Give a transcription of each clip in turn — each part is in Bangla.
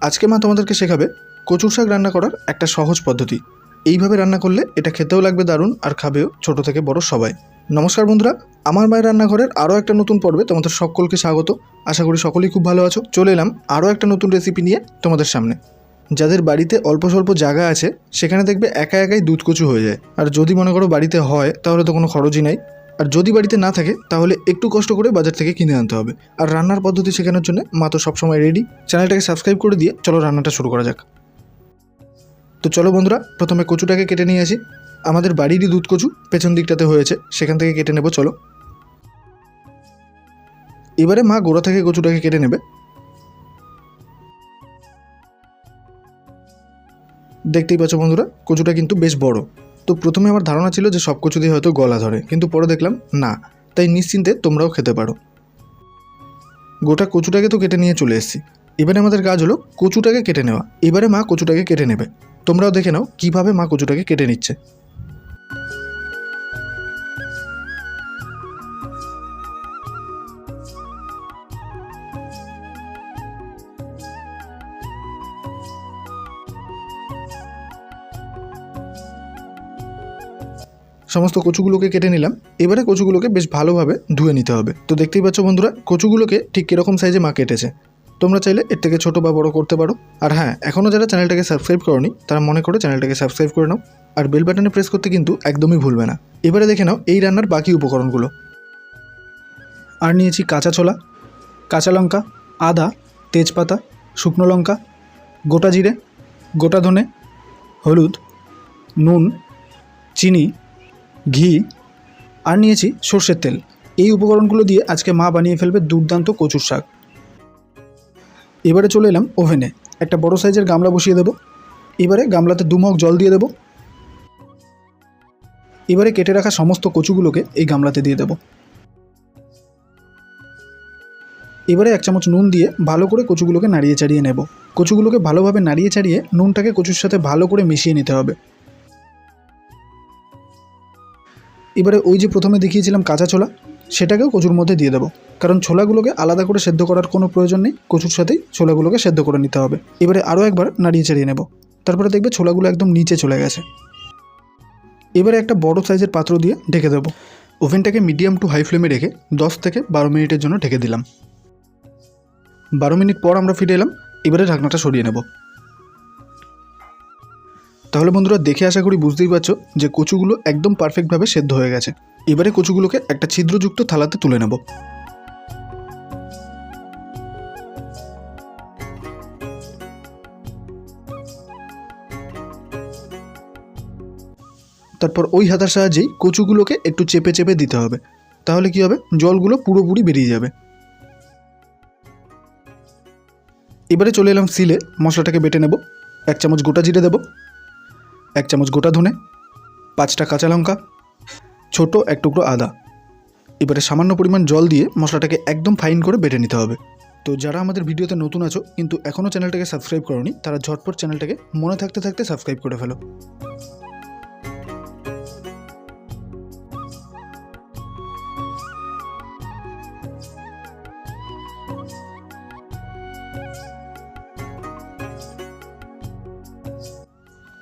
আজকে মা তোমাদেরকে শেখাবে কচুর শাক রান্না করার একটা সহজ পদ্ধতি। এইভাবে রান্না করলে এটা খেতেও লাগবে দারুণ আর খাবেও ছোট থেকে বড় সবাই। নমস্কার বন্ধুরা, আমার মায়ের রান্নাঘরের আরও একটা নতুন পর্বে তোমাদের সকলকে স্বাগত। আশা করি সকলেই খুব ভালো আছো। চলে এলাম আরও একটা নতুন রেসিপি নিয়ে তোমাদের সামনে। যাদের বাড়িতে অল্প স্বল্প জায়গা আছে, সেখানে দেখবে একা একাই দুধ কচু হয়ে যায়। আর যদি মনে করো বাড়িতে হয়, তাহলে তো কোনো খরচই নাই। আর যদি বাড়িতে না থাকে, তাহলে একটু কষ্ট করে বাজার থেকে কিনে আনতে হবে। আর রান্নার পদ্ধতি শেখানোর জন্য মা তো সবসময় রেডি চ্যানেলটাকে সাবস্ক্রাইব করে দিয়ে চলো রান্নাটা শুরু করা যাক। তো চলো বন্ধুরা, প্রথমে কচুটাকে কেটে নিয়ে আসি। আমাদের বাড়িরই দুধ কচু পেছন দিকটাতে হয়েছে, সেখান থেকে কেটে নেব, চলো। এবারে মা গোড়া থেকে কচুটাকে কেটে নেবে। দেখতেই পাচ্ছ বন্ধুরা, কচুটা কিন্তু বেশ বড়। তো প্রথমে আমার ধারণা ছিল যে সব কিছুতেই দিয়ে হয়তো গলা ধরে, কিন্তু পরে দেখলাম, না, তাই নিশ্চিন্তে তোমরাও খেতে পারো। গোটা কচুটাকে তো কেটে নিয়ে চলে এসেছি। এবারে আমাদের কাজ হলো কচুটাকে কেটে নেওয়া। এবারে মা কচুটাকে কেটে নেবে। তোমরাও দেখে নাও কীভাবে মা কচুটাকে কেটে নিচ্ছে। সমস্ত কচুগুলোকে কেটে নিলাম। এবারে কচুগুলোকে বেশ ভালোভাবে ধুয়ে নিতে হবে। তো দেখতেই পাচ্ছ বন্ধুরা, কচুগুলোকে ঠিক কীরকম সাইজে মা কেটেছে। তোমরা চাইলে এর থেকে ছোটো বা বড় করতে পারো। আর হ্যাঁ এখনও যারা চ্যানেলটাকে সাবস্ক্রাইব করনি, তারা মনে করে চ্যানেলটাকে সাবস্ক্রাইব করে নাও। আর বেল বাটনে প্রেস করতে কিন্তু একদমই ভুলবে না। এবারে দেখে নাও এই রান্নার বাকি উপকরণগুলো। আর নিয়েছি কাঁচা ছোলা, কাঁচা লঙ্কা, আদা, তেজপাতা, শুকনো লঙ্কা, গোটা জিরে, গোটা ধনে, হলুদ, নুন, চিনি ঘি আর নিয়েছি সর্ষের তেল। এই উপকরণগুলো দিয়ে আজকে মা বানিয়ে ফেলবে দুর্দান্ত কচুর শাক। এবারে চলে এলাম ওভেনে। একটা বড় সাইজের গামলা বসিয়ে দেবো। এবারে গামলাতে দুমক জল দিয়ে দেবো। এবারে কেটে রাখা সমস্ত কচুগুলোকে এই গামলাতে দিয়ে দেবো। এবারে এক চামচ নুন দিয়ে ভালো করে কচুগুলোকে নাড়িয়ে চাড়িয়ে নেব। কচুগুলোকে ভালোভাবে নাড়িয়ে চাড়িয়ে নুনটাকে কচুর সাথে ভালো করে মিশিয়ে নিতে হবে। এবারে ওই যে প্রথমে দেখিয়েছিলাম কাঁচা ছোলা, সেটাকেও কচুর মধ্যে দিয়ে দেবো। কারণ ছোলাগুলোকে আলাদা করে সেদ্ধ করার কোনো প্রয়োজন নেই, কচুর সাথেই ছোলাগুলোকে সেদ্ধ করে নিতে হবে। এবারে আরও একবার নাড়িয়ে চাড়িয়ে নেব। তারপরে দেখবে ছোলাগুলো একদম নিচে চলে গেছে। এবারে একটা বড় সাইজের পাত্র দিয়ে ঢেকে দেবো। ওভেনটাকে মিডিয়াম টু হাই ফ্লেমে রেখে দশ থেকে বারো মিনিটের জন্য ঢেকে দিলাম। বারো মিনিট পর আমরা ফিরে এলাম, এবারে ঢাকনাটা সরিয়ে নেব। তাহলে বন্ধুরা দেখে আশা করি বুঝতেই পারছ যে কচুগুলো একদম পারফেক্টভাবে সেদ্ধ হয়ে গেছে। এবারে কচুগুলোকে একটা ছিদ্রযুক্ত থালাতে তুলে নেব। তারপর ওই হাতার সাহায্যেই কচুগুলোকে একটু চেপে চেপে দিতে হবে। তাহলে কি হবে? জলগুলো পুরোপুরি বেরিয়ে যাবে। এবারে চলে এলাম সিলে। মশলাটাকে বেটে নেব। এক চামচ গোটা জিরে দেব। এক চামচ গোটা ধনে, পাঁচটা কাঁচা লঙ্কা, ছোট এক টুকরো আদা। এবারে সামান্য পরিমাণ জল দিয়ে মশলাটাকে একদম ফাইন করে বেটে নিতে হবে। তো যারা আমাদের ভিডিওতে নতুন আছো, কিন্তু এখনও চ্যানেলটাকে সাবস্ক্রাইব করনি, তারা ঝটপট চ্যানেলটাকে মনে থাকতে থাকতে সাবস্ক্রাইব করে ফেলো।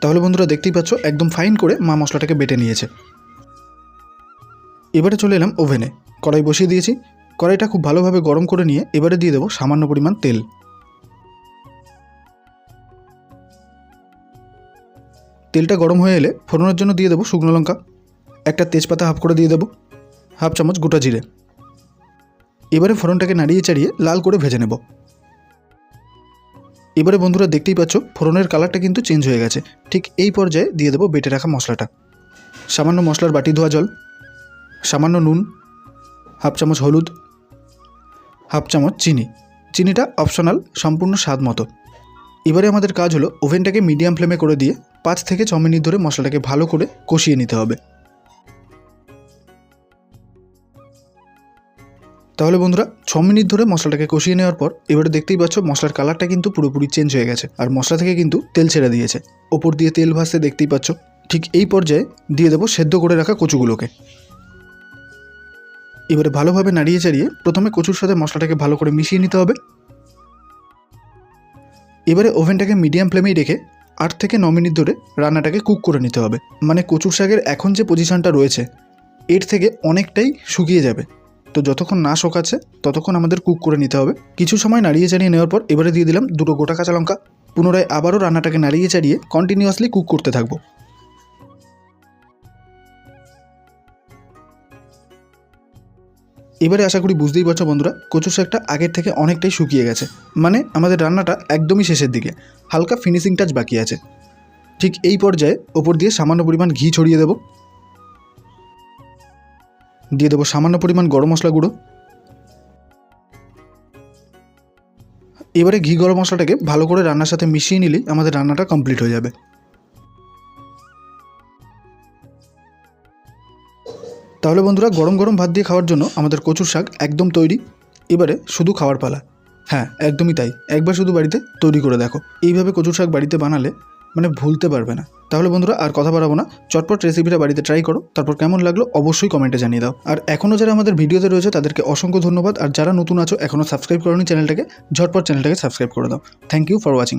তাহলে বন্ধুরা দেখতেই পাচ্ছ, একদম ফাইন করে মা মশলাটাকে বেটে নিয়েছে। এবারে চলে এলাম ওভেনে কড়াই বসিয়ে দিয়েছি। কড়াইটা খুব ভালোভাবে গরম করে নিয়ে এবারে দিয়ে দেবো সামান্য পরিমাণ তেল। তেলটা গরম হয়ে এলে ফোড়নের জন্য দিয়ে দেবো শুকনো লঙ্কা। একটা তেজপাতা হাফ করে দিয়ে দেবো হাফ চামচ গোটা জিরে। এবারে ফোড়নটাকে নাড়িয়ে চাড়িয়ে লাল করে ভেজে নেব। এবারে বন্ধুরা দেখতেই পাচ্ছ, ফোড়নের কালারটা কিন্তু চেঞ্জ হয়ে গেছে। ঠিক এই পর্যায়ে দিয়ে দেবো বেটে রাখা মশলাটা। সামান্য মশলার বাটি ধোয়া জল, সামান্য নুন, হাফ চামচ হলুদ, হাফ চামচ চিনি। চিনিটা অপশনাল সম্পূর্ণ স্বাদ মতো। এবারে আমাদের কাজ হলো ওভেনটাকে মিডিয়াম ফ্লেমে করে দিয়ে পাঁচ থেকে ছ মিনিট ধরে মশলাটাকে ভালো করে কষিয়ে নিতে হবে। তাহলে বন্ধুরা, ছ মিনিট ধরে মশলাটাকে কষিয়ে নেওয়ার পর এবারে দেখতেই পাচ্ছ মশলার কালারটা কিন্তু পুরোপুরি চেঞ্জ হয়ে গেছে আর মশলা থেকে কিন্তু তেল ছেড়ে দিয়েছে। ওপর দিয়ে তেল ভাসতে দেখতেই পাচ্ছ, ঠিক এই পর্যায়ে দিয়ে দেবো সেদ্ধ করে রাখা কচুগুলোকে। এবারে ভালোভাবে নাড়িয়ে চাড়িয়ে প্রথমে কচুর সাথে মশলাটাকে ভালো করে মিশিয়ে নিতে হবে। এবারে ওভেনটাকে মিডিয়াম ফ্লেমেই রেখে আট থেকে ন মিনিট ধরে রান্নাটাকে কুক করে নিতে হবে। মানে কচুর শাকের এখন যে পজিশনটা রয়েছে, এর থেকে অনেকটাই শুকিয়ে যাবে। তো যতক্ষণ না শোকাচ্ছে ততক্ষণ আমাদের কুক করে নিতে হবে। কিছু সময় নাড়িয়ে চাড়িয়ে নেওয়ার পর এবারে দিয়ে দিলাম দুটো গোটা কাঁচা লঙ্কা। পুনরায় আবারও রান্নাটাকে নাড়িয়ে চাড়িয়ে কন্টিনিউয়াসলি কুক করতে থাকব। এবারে আশা করি বুঝতেই পারছ বন্ধুরা কচু শাকটা আগের থেকে অনেকটাই শুকিয়ে গেছে। মানে আমাদের রান্নাটা একদমই শেষের দিকে, হালকা ফিনিশিং টাচ বাকি আছে। ঠিক এই পর্যায়ে ওপর দিয়ে সামান্য পরিমাণ ঘি ছড়িয়ে দেবো। দিয়ে দেবো সামান্য পরিমাণ গরম মশলা গুঁড়ো। এবারে ঘি গরম মশলাটাকে ভালো করে রান্নার সাথে মিশিয়ে নিলেই আমাদের রান্নাটা কমপ্লিট হয়ে যাবে। তাহলে বন্ধুরা গরম গরম ভাত দিয়ে খাওয়ার জন্য আমাদের কচুর শাক একদম তৈরি। এবারে শুধু খাওয়ার পালা। হ্যাঁ একদমই তাই। একবার শুধু বাড়িতে তৈরি করে দেখো। এইভাবে কচুর শাক বাড়িতে বানালে মানে ভুলতে পারবে না। তাহলে বন্ধুরা আর কথা বাড়াবো না। চটপট রেসিপিটা বাড়িতে ট্রাই করো, তারপর কেমন লাগল অবশ্যই কমেন্টে জানিয়ে দাও। আর এখনও যারা আমাদের ভিডিওতে রয়েছে, তাদেরকে অসংখ্য ধন্যবাদ। আর যারা নতুন আছো এখনও সাবস্ক্রাইব করোনি চ্যানেলটাকে ঝটপট চ্যানেলটাকে সাবস্ক্রাইব করে দাও। Thank you for watching